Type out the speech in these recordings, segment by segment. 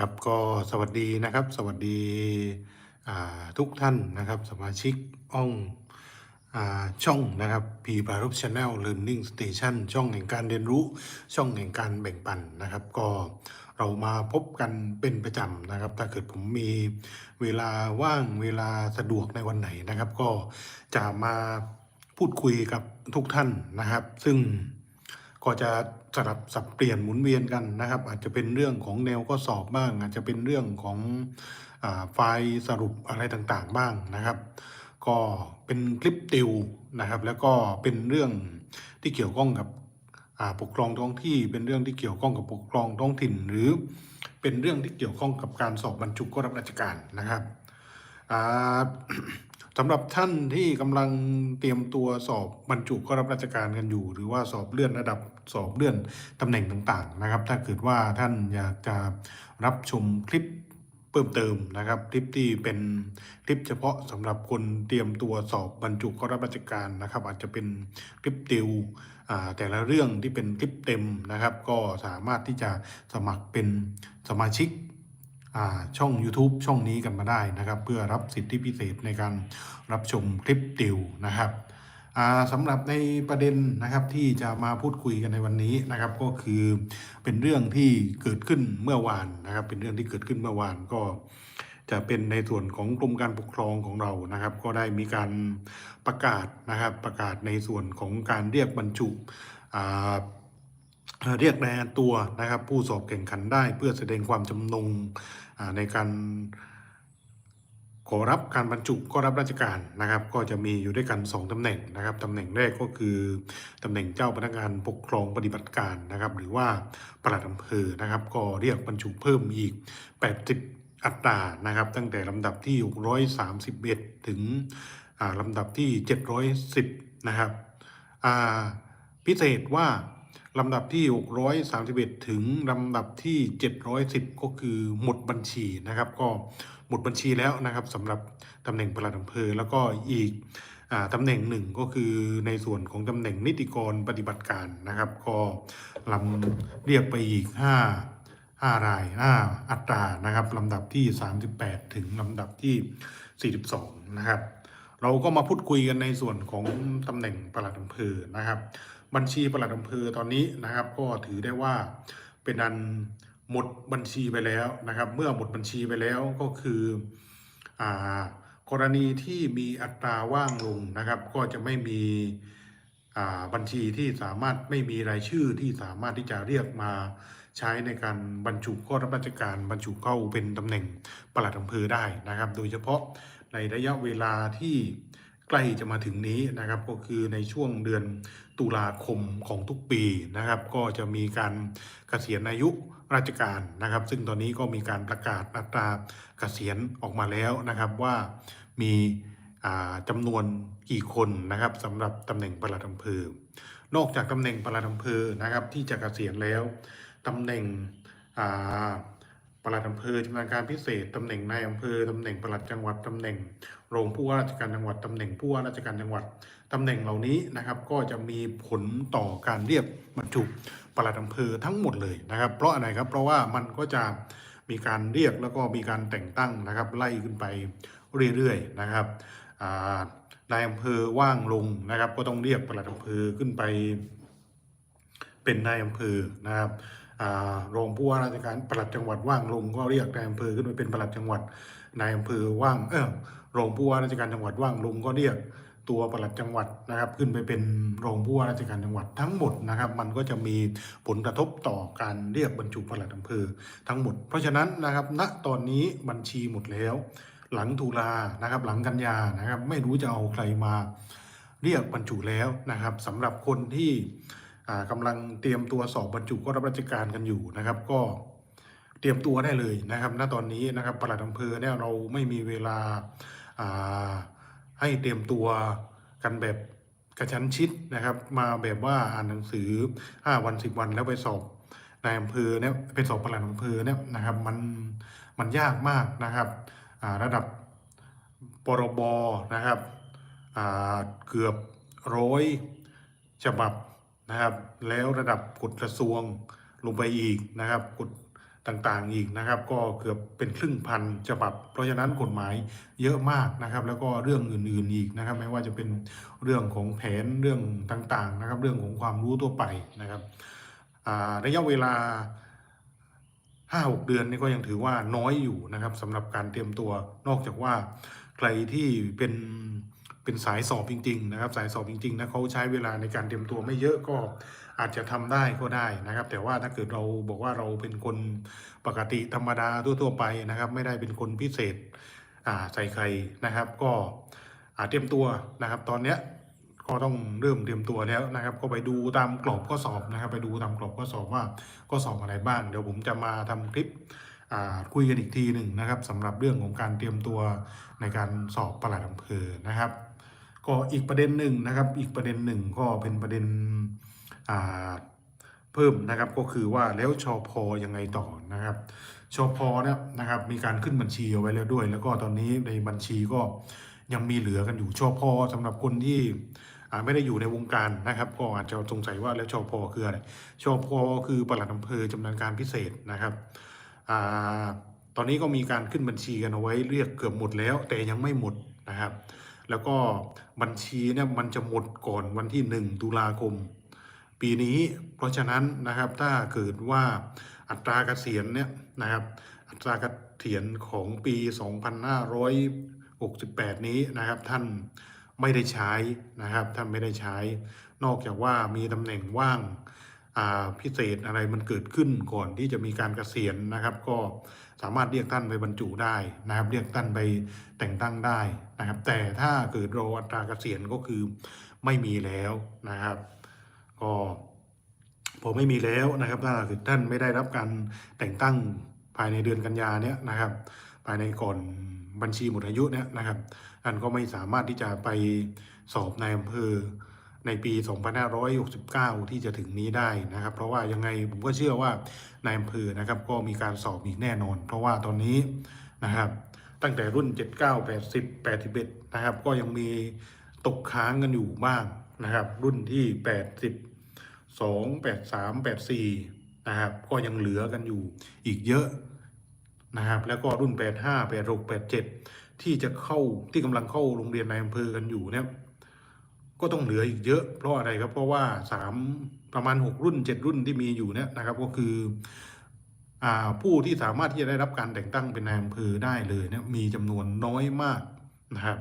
ครับก็สวัสดีนะครับ สวัสดีทุกท่านนะครับ สมาชิกอ่องอช่องนะครับพีบารุชแนล Learning Station ช่องแห่งการเรียนรู้ช่องแห่งการแบ่งปันนะครับ ก็เรามาพบกันเป็นประจำนะครับ ถ้าเกิดผมมีเวลาว่างเวลาสะดวกในวันไหนนะครับ ก็จะมาพูดคุยกับทุกท่านนะครับ ซึ่ง ก็จะสลับสับเปลี่ยนหมุนเวียนกันนะครับ อาจจะเป็นเรื่องของแนวข้อสอบบ้าง อาจจะเป็นเรื่องของอไฟล์สรุปอะไรต่างๆบ้างนะครับ ก็เป็นคลิปติวนะครับ แล้วก็เป็นเรื่องที่เกี่ยวข้องกับปกครองท้องที่เป็นเรื่องที่เกี่ยวข้องกับปกครองท้องถิ่น หรือเป็นเรื่องที่เกี่ยวข้องกับการสอบบรรจุเข้ารับราชการนะครับสำหรับท่านที่กำลังเตรียมตัวสอบบรรจุเข้ารับราชการกันอยู่ หรือว่าสอบเลื่อนระดับ สอบเลื่อนตำแหน่งต่างๆนะครับ ถ้าเกิดว่าท่านอยากจะรับชมคลิปเพิ่มเติมนะครับ คลิปที่เป็นคลิปเฉพาะสำหรับคนเตรียมตัวสอบบรรจุเข้ารับราชการนะครับ อาจจะเป็นคลิปติวแต่ละเรื่องที่เป็นคลิปเต็มนะครับ ก็สามารถที่จะสมัครเป็นสมาชิกช่อง YouTube ช่องนี้กันมาได้นะครับ เพื่อรับสิทธิพิเศษในการรับชมคลิปติวนะครับ สำหรับในประเด็นนะครับที่จะมาพูดคุยกันในวันนี้นะครับ ก็คือเป็นเรื่องที่เกิดขึ้นเมื่อวานนะครับ เป็นเรื่องที่เกิดขึ้นเมื่อวานก็จะเป็นในส่วนของกรมการปกครองของเรานะครับ ก็ได้มีการประกาศนะครับ ประกาศในส่วนของการเรียกบรรจุเรียกรายงานตัวนะครับ ผู้สอบแข่งขันได้เพื่อแสดงความจำนงในการ ขอรับการบรรจุก็รับราชการนะครับ ก็จะมีอยู่ด้วยกัน 2ตำแหน่งนะครับตำแหน่งแรกก็คือตำแหน่งเจ้าพนักงานปกครองปฏิบัติการนะครับ หรือว่าปลัดอำเภอนะครับ ก็เรียกบรรจุเพิ่มอีก 80 อัตรานะครับ ตั้งแต่ลำดับที่ 631 ถึงอ่าลำดับที่ 710 นะครับอ่าพิเศษว่าลำดับที่ 631 ถึงลำดับที่ 710 ก็คือหมดบัญชีนะครับ ก็ หมดบัญชีแล้วนะครับสำหรับตำแหน่งปลัดอำเภอแล้วก็อีกอาตำแหน่งหนึ่งก็คือในส่วนของตำแหน่งนิติกรปฏิบัติการนะครับ ก็ลำเรียกไปอีก 5 5 ราย5อัตรานะครับลำดับที่ 38 ถึงลำดับที่ 42 นะครับ เราก็มาพูดคุยกันในส่วนของตำแหน่งปลัดอำเภอนะครับ บัญชีปลัดอำเภอตอนนี้นะครับ ก็ถือได้ว่าเป็นอัน หมดบัญชีไปแล้วนะครับ เมื่อหมดบัญชีไปแล้วก็คืออกรณีที่มีอัตราว่างลงนะครับ ก็จะไม่มีบัญชีที่สามารถไม่มีรายชื่อที่สามารถที่จะเรียกมาใช้ในการบรรจุข้อรับราชการบรรจุเข้าเป็นตำแหน่งปลัดอำเภอได้นะครับ โดยเฉพาะในระยะเวลาที่ใกล้จะมาถึงนี้นะครับ ก็คือในช่วงเดือนตุลาคมของทุกปีนะครับ ก็จะมีการเกษียณอายุ ราชการนะครับ ซึ่งตอนนี้ก็มีการประกาศอัตราเกษียณออกมาแล้วนะครับว่ามีอ่าจำนวนกี่คนนะครับสำหรับตำแหน่งปลัดอำเภอ นอกจากตำแหน่งปลัดอำเภอนะครับ ที่จะเกษียณแล้วตำแหน่งอ่าปลัดอำเภอชำนาญการพิเศษตำแหน่งนายอำเภอตำแหน่งปลัดจังหวัดตำแหน่งรองผู้ว่าราชการจังหวัดตำแหน่งผู้ว่าราชการจังหวัดตำแหน่งเหล่านี้นะครับ ก็จะมีผลต่อการเรียกบรรจุ ปลัดอำเภอทั้งหมดเลยนะครับ เพราะอะไรครับ เพราะว่ามันก็จะมีการเรียกแล้วก็มีการแต่งตั้งนะครับไล่ขึ้นไปเรื่อยๆนะครับนายอำเภอว่างลงนะครับ ก็ต้องเรียกปลัดอำเภอขึ้นไป เป็นนายอำเภอนะครับรองผู้ว่าราชการปลัดจังหวัดว่างลงก็เรียกนายอำเภอขึ้นไปเป็นปลัดจังหวัดนายอำเภอว่างเออรองผู้ว่าราชการจังหวัดว่างลงก็เรียก ตัวปลัดจังหวัดนะครับ ขึ้นไปเป็นรองผู้ว่าราชการจังหวัดทั้งหมดนะครับ มันก็จะมีผลกระทบต่อการเรียกบรรจุปลัดอำเภอทั้งหมด เพราะฉะนั้นนะครับณตอนนี้บัญชีหมดแล้ว หลังตุลานะครับ หลังกันยานะครับ ไม่รู้จะเอาใครมาเรียกบรรจุแล้วนะครับสำหรับคนที่อ่ากำลังเตรียมตัวสอบบรรจุก็รับราชการกันอยู่นะครับ ก็เตรียมตัวได้เลยนะครับ ณตอนนี้นะครับปลัดอำเภอเนี่ยเราไม่มีเวลาอ่า ให้เตรียมตัวกันแบบกระชั้นชิดนะครับ มาแบบว่าอ่านหนังสือ 5 วัน 10 วันแล้วไปสอบนายอำเภอเนี่ยไปสอบประหลัดอำเภอเนี่ยนะครับมันมันยากมากนะครับระดับปรบนะครับเกือบร้อยฉบับนะครับ แล้วระดับกฎกระทรวงลงไปอีกนะครับกฎ ต่างๆอีกนะครับ ก็เกือบเป็นครึ่งพันฉบับ เพราะฉะนั้นกฎหมายเยอะมากนะครับ แล้วก็เรื่องอื่นๆอีกนะครับ ไม่ว่าจะเป็นเรื่องของแผนเรื่องต่างๆนะครับ เรื่องของความรู้ทั่วไปนะครับระยะเวลาห้าหกเดือนนี่ก็ยังถือว่าน้อยอยู่นะครับสำหรับการเตรียมตัวนอกจากว่าใครที่เป็นเป็นสายสอบจริง ๆ นะครับ สายสอบจริงๆนะเขาใช้เวลาในการเตรียมตัวไม่เยอะก็ อาจจะทำได้ก็ได้นะครับ แต่ว่าถ้าเกิดเราบอกว่าเราเป็นคนปกติธรรมดาทั่วๆไปนะครับ ไม่ได้เป็นคนพิเศษอ่าใส่ใครนะครับ ก็เตรียมตัวนะครับ ตอนเนี้ยก็ต้องเริ่มเตรียมตัวแล้วนะครับ ก็ไปดูตามกรอบข้อสอบนะครับ ไปดูตามกรอบข้อสอบว่าข้อสอบอะไรบ้าง เดี๋ยวผมจะมาทำคลิปคุยกันอีกทีหนึ่งนะครับสำหรับเรื่องของการเตรียมตัวในการสอบประหลัดอำเภอนะครับ ก็อีกประเด็นหนึ่งนะครับ อีกประเด็นหนึ่งก็เป็นประเด็น เพิ่มนะครับก็คือว่าแล้วชอพอยังไงต่อนะครับชอพอเนี่ยนะครับมีการขึ้นบัญชีเอาไว้แล้วด้วย แล้วก็ตอนนี้ในบัญชีก็ยังมีเหลือกันอยู่ชอพอสำหรับคนที่ไม่ได้อยู่ในวงการนะครับ ก็อาจจะสงสัยว่าแล้วชอพอคืออะไรชอพอคือปลัดอำเภอจำนาญการพิเศษนะครับอตอนนี้ก็มีการขึ้นบัญชีกันเอาไว้เรียกเกือบหมดแล้ว แต่ยังไม่หมดนะครับ แล้วก็บัญชีเนี่ยมันจะหมดก่อนวันที่ 1 ตุลาคม ปีนี้ เพราะฉะนั้นนะครับถ้าเกิดว่าอัตราเกษียณเนี่ยนะครับ อัตราเกษียณของปี 2568 นี้นะครับ ท่านไม่ได้ใช้นะครับ ท่านไม่ได้ใช้ นอกจากว่ามีตำแหน่งว่างาพิเศษอะไรมันเกิดขึ้นก่อนที่จะมีการเกษียณนะครับ ก็สามารถเรียกท่านไปบรรจุได้นะครับ เรียกท่านไปแต่งตั้งได้นะครับ แต่ถ้าเกิดรออัตราเกษียณก็คือไม่มีแล้วนะครับ ก็พอไม่มีแล้วนะครับถ้าเกิท่านไม่ได้รับการแต่งตั้งภายในเดือนกันยาเนี้ยนะครับ ภายในก่อนบัญชีหมดอายุเนี้ยนะครับท่านก็ไม่สามารถที่จะไปสอบในอำเภอในปี 2569 ที่จะถึงนี้ได้นะครับ เพราะว่ายังไงผมก็เชื่อว่าในอำเภอนะครับ ก็มีการสอบอีกแน่นอน เพราะว่าตอนนี้นะครับ ตั้งแต่รุ่น 79 80 81 นะครับ ก็ยังมีตกค้างกันอยู่บ้าง นะครับ รุ่นที่80 2 83 84นะครับ ก็ยังเหลือกันอยู่อีกเยอะนะครับ แล้วก็รุ่น85 86 87ที่จะเข้าที่กำลังเข้าโรงเรียนในอำเภอกันอยู่เนี่ยก็ต้องเหลืออีกเยอะ เพราะอะไรครับ เพราะว่าสามประมาณ6รุ่น7รุ่นที่มีอยู่เนี่ยนะครับ ก็คืออผู้ที่สามารถที่จะได้รับการแต่งตั้งเป็นนายอำเภอได้เลยเนี่ยมีจำนวนน้อยมากนะครับ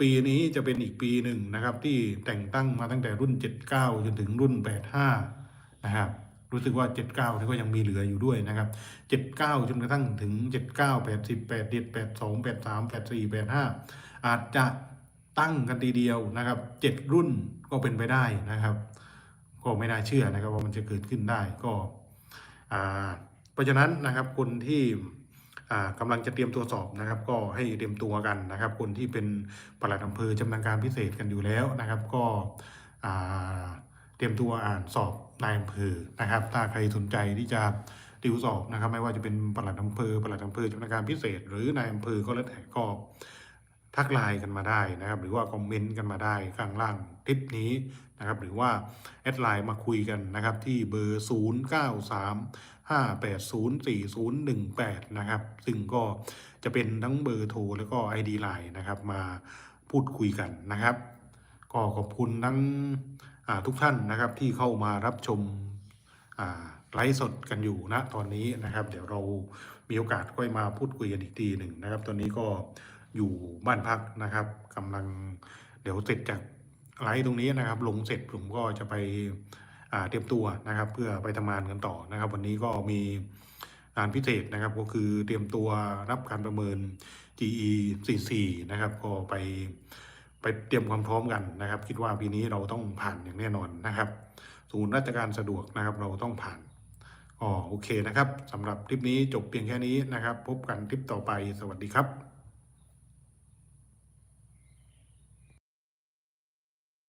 ปีนี้จะเป็นอีกปีหนึ่งนะครับ ที่แต่งตั้งมาตั้งแต่รุ่น 79 จนถึงรุ่น 85 นะครับ รู้สึกว่า 79นี่ก็ยังมีเหลืออยู่ด้วยนะครับ 79 จนกระทั่งถึง 79 80 81 82 83 84 85 อาจจะตั้งกันทีเดียวนะครับ 7 รุ่นก็เป็นไปได้นะครับ ก็ไม่น่าเชื่อนะครับว่ามันจะเกิดขึ้นได้ก็ เพราะฉะนั้นนะครับคนที่ กำกำลังจะเตรียมตัวสอบนะครับ ก็ให้เตรียมตัวกันนะครับ คนที่เป็นปลัดอำเภอจำนาญการพิเศษกันอยู่แล้วนะครับ ก็เตรียมตัวอ่านสอบนายอำเภอนะครับ ถ้าใครสนใจที่จะติวสอบนะครับ ไม่ว่าจะเป็นปลัดอำเภอปลัดอำเภอจำนาญการพิเศษ หรือนายอำเภอก็แล้วแต่ก็ ทักไลน์กันมาได้นะครับ หรือว่าคอมเมนต์กันมาได้ข้างล่างคลิปนี้นะครับ หรือว่าแอดไลน์มาคุยกันนะครับ ที่เบอร์ 0 9 3 5 8 0 4 0 1 8 นะครับ ซึ่งก็จะเป็นทั้งเบอร์โทรแล้วก็ ID ไลน์นะครับ มาพูดคุยกันนะครับ ก็ขอบคุณทั้งทุกท่านนะครับที่เข้ามารับชมไลฟ์สดกันอยู่นะตอนนี้นะครับ เดี๋ยวเรามีโอกาสค่อยมาพูดคุยกันอีกทีหนึ่งนะครับ ตอนนี้ก็ อยู่บ้านพักนะครับกำลังเดี๋ยวเสร็จจากไลฟ์ตรงนี้นะครับ ลงเสร็จผมก็จะไปเตรียมตัวนะครับ เพื่อไปทำงานกันต่อนะครับ วันนี้ก็มีงานพิเศษนะครับ ก็คือเตรียมตัวรับการประเมิน GE 44นะครับ ก็ไปไปเตรียมความพร้อมกันนะครับ คิดว่าปีนี้เราต้องผ่านอย่างแน่นอนนะครับ ศูนย์ราชการสะดวกนะครับ เราต้องผ่านอ๋อโอเคนะครับสำหรับคลิปนี้จบเพียงแค่นี้นะครับ พบกันคลิปต่อไปสวัสดีครับ